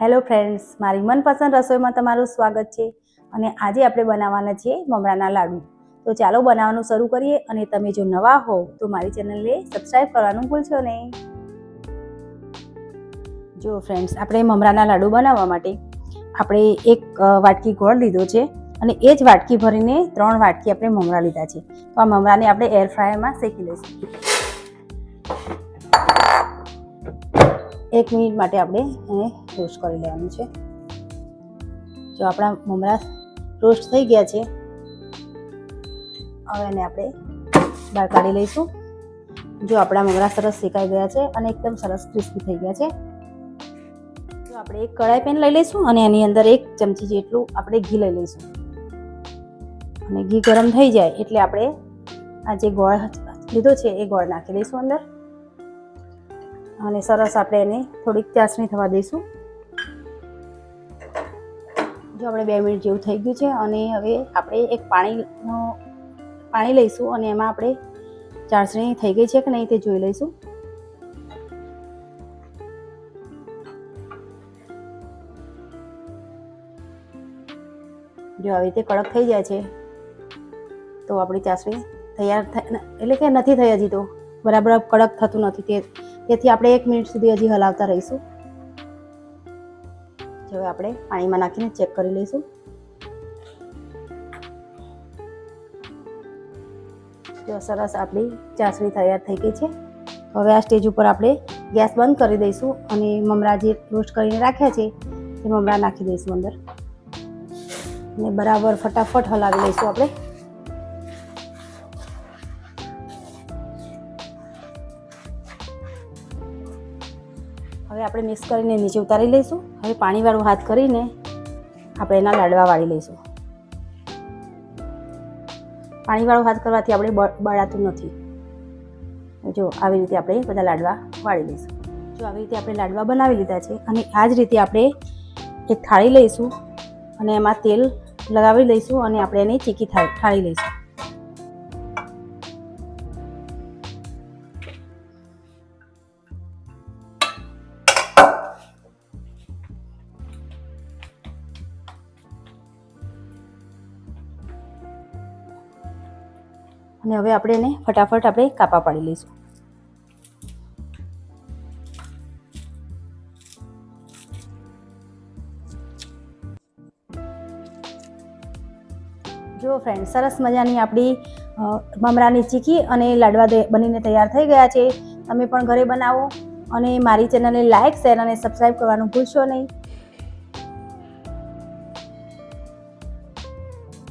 Hello friends મારી મનપસંદ રસોઈમાં તમારું સ્વાગત છે અને આજે આપણે બનાવવાના છીએ મમરાના લાડુ. તો ચાલો બનાવવાનું શરૂ કરીએ અને તમે જો નવા હો, તો મારી ચેનલને સબસ્ક્રાઈબ કરવાનું ભૂલશો નહીં. જો ફ્રેન્ડ્સ આપણે મમરાના લાડુ બનાવવા માટે આપણે એક વાટકી ગોળ લીધો છે અને એ જ વાટકી ભરીને ત્રણ વાટકી આપણે મમરા લીધા છે. તો આ મમરાને આપણે એર ફ્રાયરમાં શેકી લઈશું. એક મિનિટ માટે આપણે એને રોસ્ટ કરી લેવાનું છે. જો આપણા મમરા રોસ્ટ થઈ ગયા છે, હવે એને આપણે બહાર કાઢી લઈશું. જો આપણા મમરા સરસ શેકાઈ ગયા છે અને એકદમ સરસ ક્રિસ્પી થઈ ગયા છે. જો આપણે એક કડાઈ પેન લઈ લઈશું અને એની અંદર એક ચમચી જેટલું આપણે ઘી લઈ લઈશું. અને ઘી ગરમ થઈ જાય એટલે આપણે આ જે ગોળ લીધો છે એ ગોળ નાખી દઈશું અંદર. અને સરસ આપણે એને થોડીક ચાસણી થવા દઈશું. જો આપણે બે મિનિટ જેવું થઈ ગયું છે અને હવે આપણે એક પાણીનો પાણી લઈશું અને એમાં આપણે ચાસણી થઈ ગઈ છે કે નહીં તે જોઈ લઈશું. જો આવી રીતે કડક થઈ જાય છે, તો આપણી ચાસણી તૈયાર એટલે કે નથી થઈ હજી તો. બરાબર કડક થતું નથી તે તેથી આપણે એક મિનિટ સુધી હજી હલાવતા રહીશું. હવે આપણે પાણીમાં નાખીને ચેક કરી લઈશું. જો સરસ આપણી ચાસણી તૈયાર થઈ ગઈ છે. હવે આ સ્ટેજ ઉપર આપણે ગેસ બંધ કરી દઈશું અને મમરા જે રોસ્ટ કરીને રાખ્યા છે, એ મમરા નાખી દઈશું અંદર. અને બરાબર ફટાફટ હલાવી લઈશું આપણે. હવે આપણે મિક્સ કરીને નીચે ઉતારી લઈશું. હવે પાણીવાળું હાથ કરીને આપણે એના લાડવા વાળી લઈશું. પાણીવાળું હાથ કરવાથી આપણે બળાતું નથી. જો, આવી રીતે આપણે બધા લાડવા વાળી લઈશું. જો, આવી રીતે આપણે લાડવા બનાવી લીધા છે અને આ જ રીતે આપણે એક થાળી લઈશું અને એમાં તેલ લગાવી લઈશું અને આપણે એની ચીકી થાળી લઈશું. અને હવે આપણે એને ફટાફટ આપણે કાપા પાડી લઈશું. જો ફ્રેન્ડ સરસ મજાની આપણી મમરાની ચીકી અને લાડવા બનીને તૈયાર થઈ ગયા છે. તમે પણ ઘરે બનાવો અને મારી ચેનલને લાઇક શેર અને સબસ્ક્રાઈબ કરવાનું ભૂલશો નહીં.